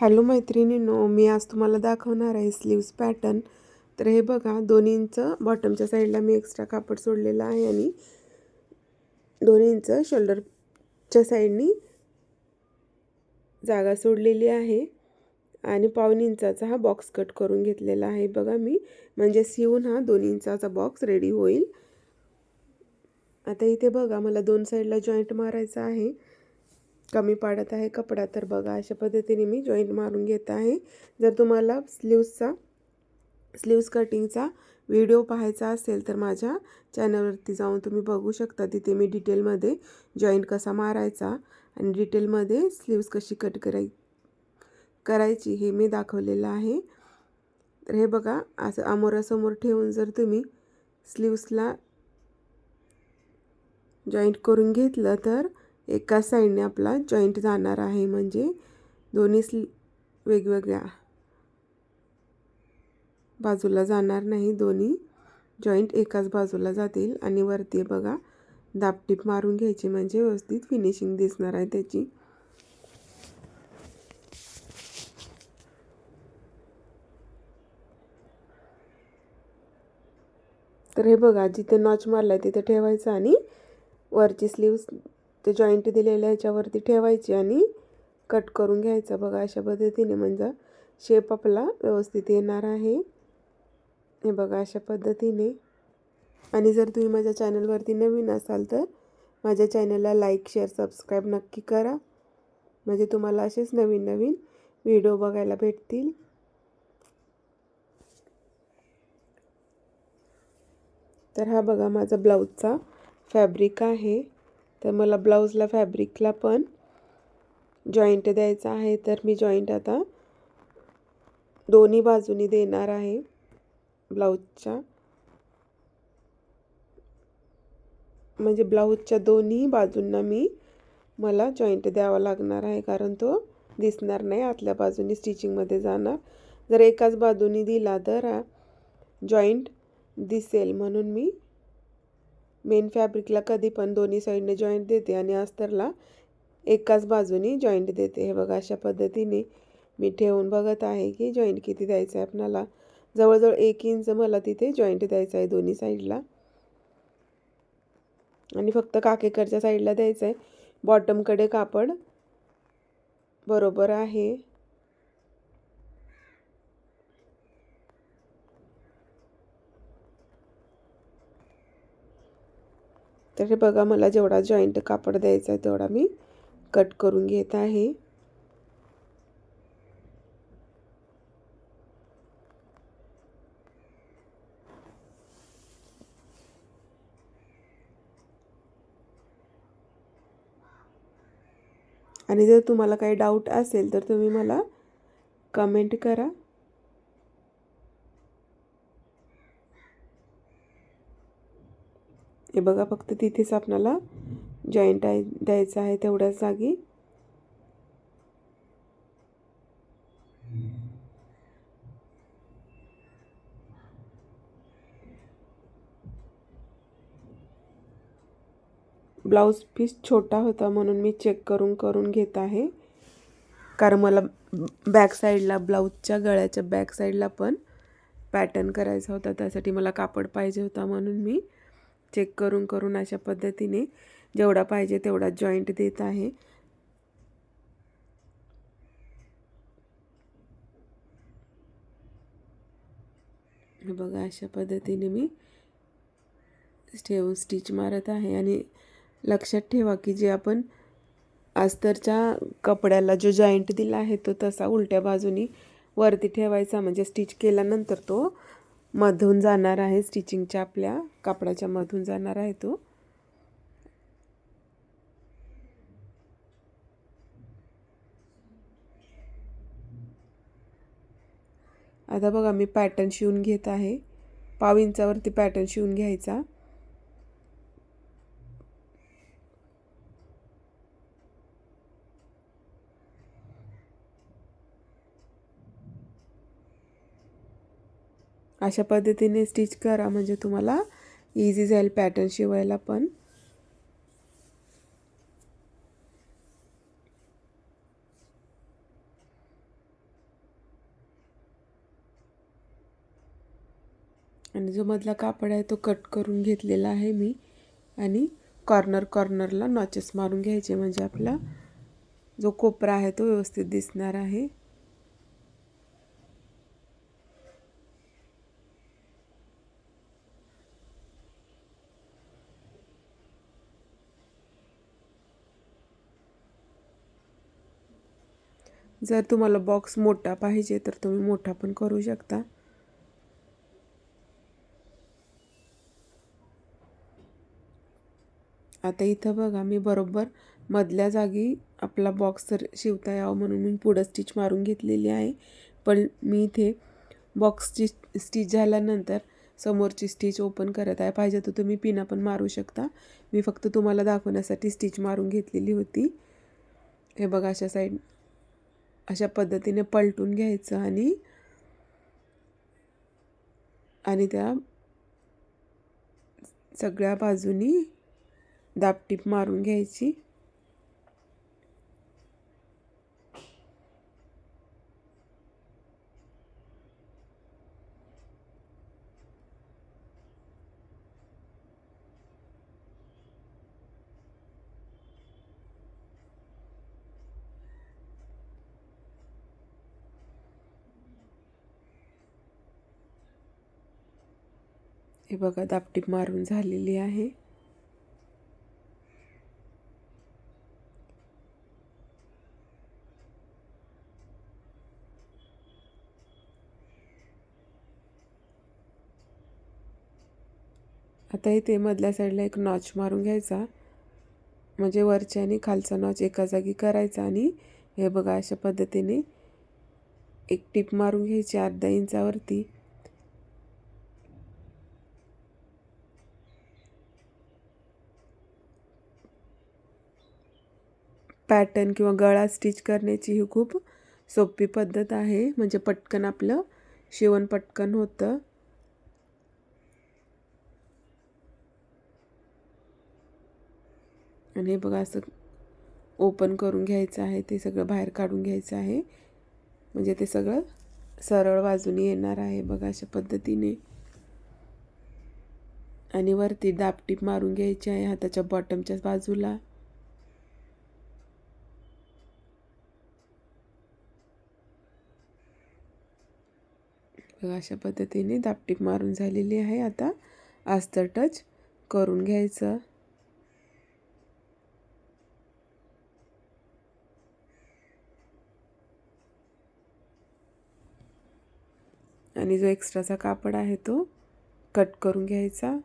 Hello मैत्रिणींनो मी आज तुम्हाला दाखवणार आहे स्लीव्स पॅटर्न तर हे बघा दोन इंच बॉटमच्या साईडला मी एक्स्ट्रा कापड सोडलेलं आहे आणि दोन इंच शोल्डरच्या साईडनी जागा सोडलेली आहे. आणि पाऊन इंचाचा हा बॉक्स कट करून घेतलेला आहे. बघा मी म्हणजे शिवून हा दोन इंचाचा बॉक्स रेडी होईल. आता इथे बघा मला दोन साईडला जॉईंट मारायचा आहे. कमी पाडत आहे कपडा. तर बघा अशा पद्धतीने मी जॉईंट मारून घेत आहे. जर तुम्हाला स्लीव्सचा स्लीव्स कटिंगचा व्हिडिओ पाहायचा असेल तर माझ्या चॅनलवरती जाऊन तुम्ही बघू शकता. तिथे मी डिटेलमध्ये जॉईंट कसा मारायचा आणि डिटेलमध्ये स्लीव्स कशी कट कराय करायची हे मी दाखवलेलं आहे. तर हे बघा असं अमोरासमोर ठेवून जर तुम्ही स्लीव्सला जॉईंट करून घेतलं तर एकाच साईडने आपला जॉईंट जाणार आहे. म्हणजे दोन्ही स्ली वेगवेगळ्या बाजूला जाणार नाही. दोन्ही जॉईंट एकाच बाजूला जातील. आणि वरती बघा दापटीप मारून घ्यायची. म्हणजे व्यवस्थित फिनिशिंग दिसणार आहे त्याची. तर हे बघा जिथे नॉच मारला आहे तिथे ठेवायचं आणि वरची स्लीव्स ते जॉईंट दिलेल्या ह्याच्यावरती ठेवायची आणि कट करून घ्यायचा. बघा अशा पद्धतीने म्हणजे शेप आपला व्यवस्थित येणार आहे. हे बघा अशा पद्धतीने. आणि जर तुम्ही माझ्या चॅनलवरती नवीन असाल तर माझ्या चॅनलला लाईक शेअर सबस्क्राईब नक्की करा. म्हणजे तुम्हाला असेच नवीन नवीन व्हिडिओ बघायला भेटतील. तर हा बघा माझा ब्लाऊजचा फॅब्रिक आहे. तर मला ब्लाऊजला फॅब्रिकला पण जॉईंट द्यायचा आहे तर मी जॉईंट आता दोन्ही बाजूनी देणार आहे ब्लाऊजच्या. म्हणजे ब्लाऊजच्या दोन्ही बाजूंना मी मला जॉईंट द्यावा लागणार आहे कारण तो दिसणार नाही आतल्या बाजूनी स्टिचिंगमध्ये जाणार. जर एकाच बाजूनी दिला तर जॉईंट दिसेल म्हणून मी मेन फॅब्रिकला कधी पण दोन्ही साईडने जॉईंट देते आणि अस्तरला एकाच बाजूनी जॉईंट देते. हे बघा अशा पद्धतीने मी ठेवून बघत आहे की जॉईंट किती द्यायचं आहे आपणाला. जवळजवळ एक इंच मला तिथे जॉईंट द्यायचं आहे दोन्ही साईडला. आणि फक्त काकेकडच्या साईडला द्यायचं आहे. बॉटमकडे कापड बरोबर आहे. तर हे बघा मला जेवढा जॉईंट कापड द्यायचा आहे तेवढा मी कट करून घेत आहे. आणि जर तुम्हाला काही डाऊट असेल तर तुम्ही मला कमेंट करा. हे बघा फक्त तिथेच आपल्याला जॉईंट आहे द्यायचं आहे तेवढ्याच जागी. ब्लाऊज पीस छोटा होता म्हणून मी चेक करून करून घेत आहे. कारण मला बॅक साईडला ब्लाऊजच्या गळ्याच्या बॅक साईडला पण पॅटर्न करायचा होता त्यासाठी मला कापड पाहिजे होता म्हणून मी चेक करून करून अशा पद्धतीने जेवढा पाहिजे तेवढा जॉईंट देत आहे. बघा अशा पद्धतीने मी ठेवून स्टिच मारत आहे. आणि लक्षात ठेवा की जे आपण अस्तरच्या कपड्याला जो जॉईंट दिला आहे तो तसा उलट्या बाजूनी वरती ठेवायचा. म्हणजे स्टिच केल्यानंतर तो मधून जाणार आहे स्टिचिंगच्या आपल्या कापडाच्या मधून जाणार आहे तो. आता बघा मी पॅटर्न शिवून घेत आहे. पाव इंचावरती पॅटर्न शिवून घ्यायचा. अशा पद्धतीने स्टिच करा. म्हणजे तुम्हाला इझी जाईल पॅटर्न शिवायला पण. आणि जो मधला कापड आहे तो कट करून घेतलेला आहे मी. आणि कॉर्नर कॉर्नरला नॉचेस मारून घ्यायचे. म्हणजे आपला जो कोपरा आहे तो व्यवस्थित दिसणार आहे. जर तुम्हाला बॉक्स मोठा पाहिजे तर तुम्ही मोठा पण करू शकता. आता इथं बघा मी बरोबर मधल्या जागी आपला बॉक्स तर शिवता यावं म्हणून मी पुढं स्टिच मारून घेतलेली आहे. पण मी इथे बॉक्सची स्टिच झाल्यानंतर समोरची स्टिच ओपन करत आहे. पाहिजे तर तुम्ही पिना पण मारू शकता. मी फक्त तुम्हाला दाखवण्यासाठी स्टिच मारून घेतलेली होती. हे बघा अशा साईड अशा पद्धतीने पलटून घ्यायचं आणि आणि त्या सगळ्या बाजूनी दापटीप मारून घ्यायची. हे बघा दापटीप मारून झालेली आहे. आता इथे मधल्या साईडला एक नॉच मारून घ्यायचा. म्हणजे वरच्या आणि खालचा नॉच एका जागी करायचा आणि हे बघा अशा पद्धतीने एक टीप मारून घ्यायची अर्धा इंचावरती. पॅटर्न किंवा गळा स्टिच करण्याची ही खूप सोपी पद्धत आहे. म्हणजे पटकन आपलं शिवण पटकन होतं. आणि हे बघा असं ओपन करून घ्यायचं आहे. ते सगळं बाहेर काढून घ्यायचं आहे. म्हणजे ते सगळं सरळ बाजूने येणार आहे बघा अशा पद्धतीने. आणि वरती दापटीप मारून घ्यायची आहे हाताच्या बॉटमच्या बाजूला. बघा अशा पद्धतीने दापटीप मारून झालेली आहे. आता आस्तर टच करून घ्यायचं. आणि जो एक्स्ट्राचा कापड आहे तो कट करून घ्यायचा.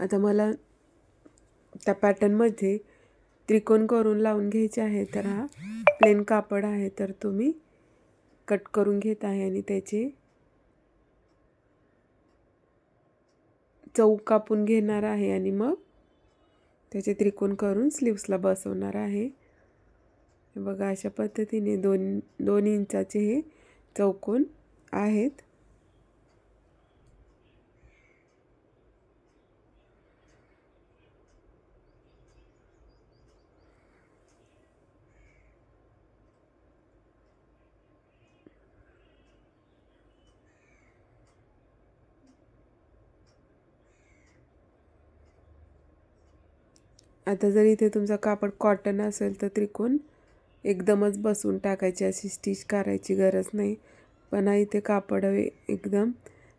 आता मला त्या पॅटर्नमध्ये त्रिकोण करून लावून घ्यायचे आहे तर हा प्लेन कापड आहे तर तुम्ही कट करून घेत आहे आणि त्याचे चौक कापून घेणार आहे आणि मग त्याचे त्रिकोण करून स्लीव्सला बसवणार आहे. बघा अशा पद्धतीने दोन दोन इंचाचे हे चौकोन आहेत. आता जर इथे तुमचा कापड कॉटन असेल तर त्रिकोण एकदमच बसून टाकायची अशी स्टिच करायची गरज नाही. पण इथे कापड एकदम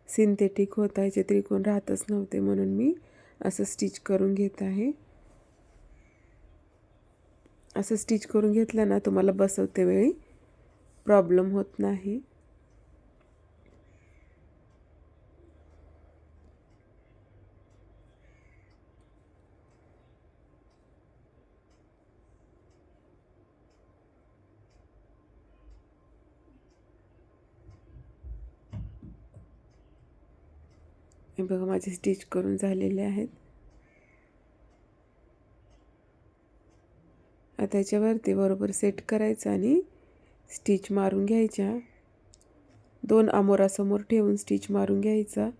सिंथेटिक होता जे त्रिकोण राहतच नव्हते म्हणून मी असं स्टिच करून घेत आहे. असं स्टिच करून घेतलं ना तुम्हाला बसवते वेळी प्रॉब्लेम होत नाही. हे बघा माझे स्टिच करून झालेले आहेत. आता याच्यावरती बरोबर सेट करायचं आणि स्टिच मारून घ्यायच्या. दोन आमोरासमोर ठेवून स्टिच मारून घ्यायचा.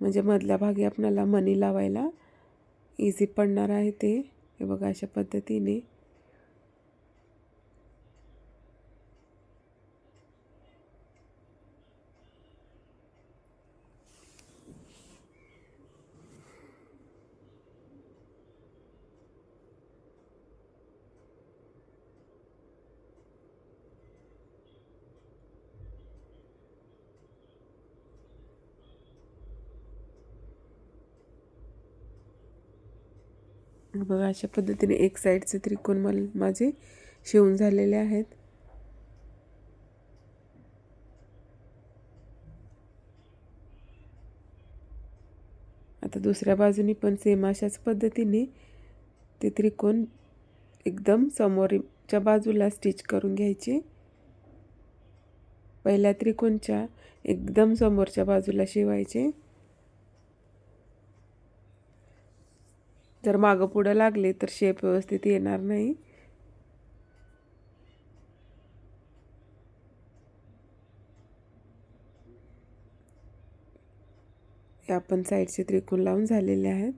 म्हणजे मधल्या भागी आपल्याला मनी लावायला इझी पडणार आहे ते. हे बघा अशा पद्धतीने. बघा अशा पद्धतीने एक साईडचे त्रिकोण मला माझे शिवून झालेले आहेत. आता दुसऱ्या बाजूनी पण सेम अशाच पद्धतीने ते त्रिकोण एकदम समोरच्या बाजूला स्टिच करून घ्यायचे. पहिल्या त्रिकोणच्या एकदम समोरच्या बाजूला शिवायचे. जर मागं पुढं लागले तर शेप व्यवस्थित येणार नाही. आपण साईडचे त्रिकोण लावून झालेले आहेत.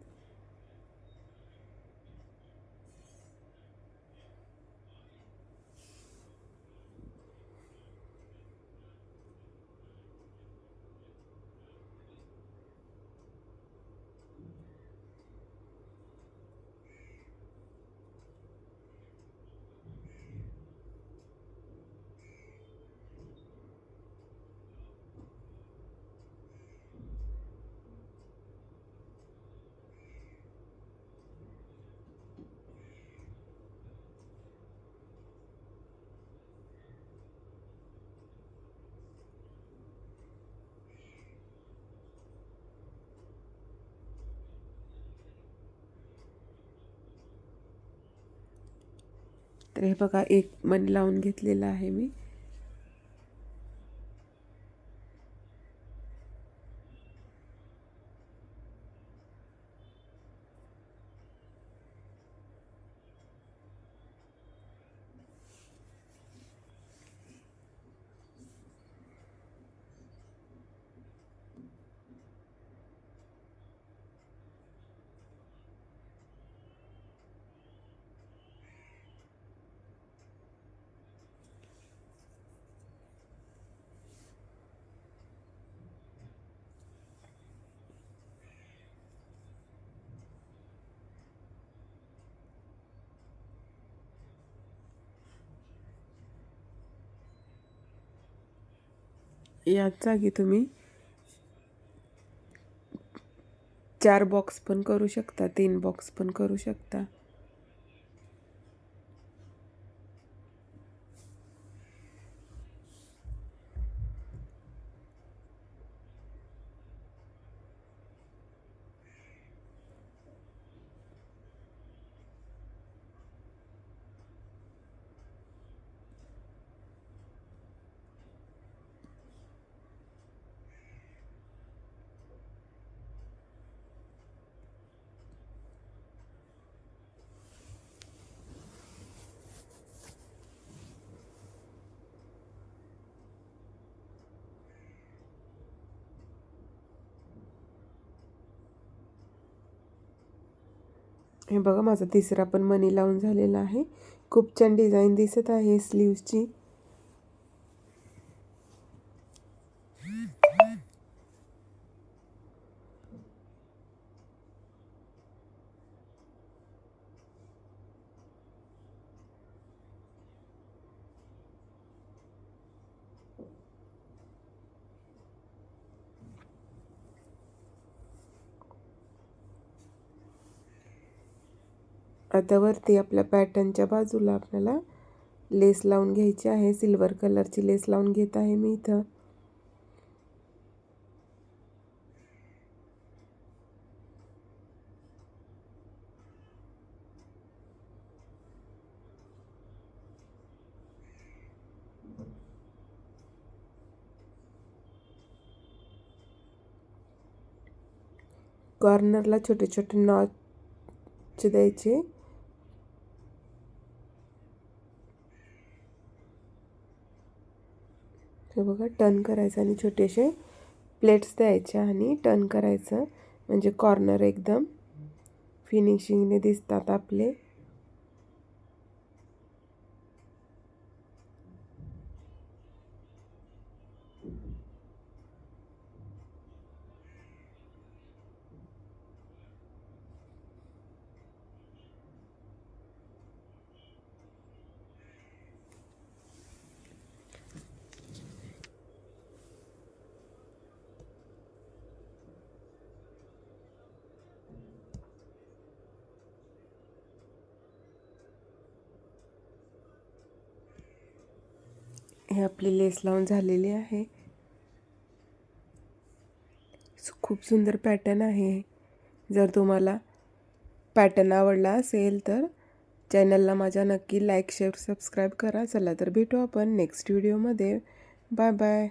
तर हे बघा एक मन लावून घेतलेलं आहे मी. याच जागी तुम्ही चार बॉक्स पण करू शकता तीन बॉक्स पण करू शकता. हे बघा माझा तिसरा पण मनी लावून झालेला आहे. खूप छान डिझाईन दिसत आहे स्लीव्सची आता वरती आपल्या पॅटर्नच्या बाजूला आपल्याला लेस लावून घ्यायची आहे. सिल्वर कलरची लेस लावून घेत आहे मी इथं. कॉर्नरला छोटे छोटे नॉच द्यायचे. हे बघा टर्न करायचं आणि छोटेसे प्लेट्स द्यायचे आणि टर्न करायचं. म्हणजे कॉर्नर एकदम. फिनिशिंगने दिसतात आपले. हे आपली लेस लावून झालेली आहे. खूप सुंदर पॅटर्न आहे. जर तुम्हाला पॅटर्न आवडला असेल तर चॅनलला माझ्या नक्की लाईक शेअर सबस्क्राईब करा. चला तर भेटू आपण नेक्स्ट व्हिडिओमध्ये बाय बाय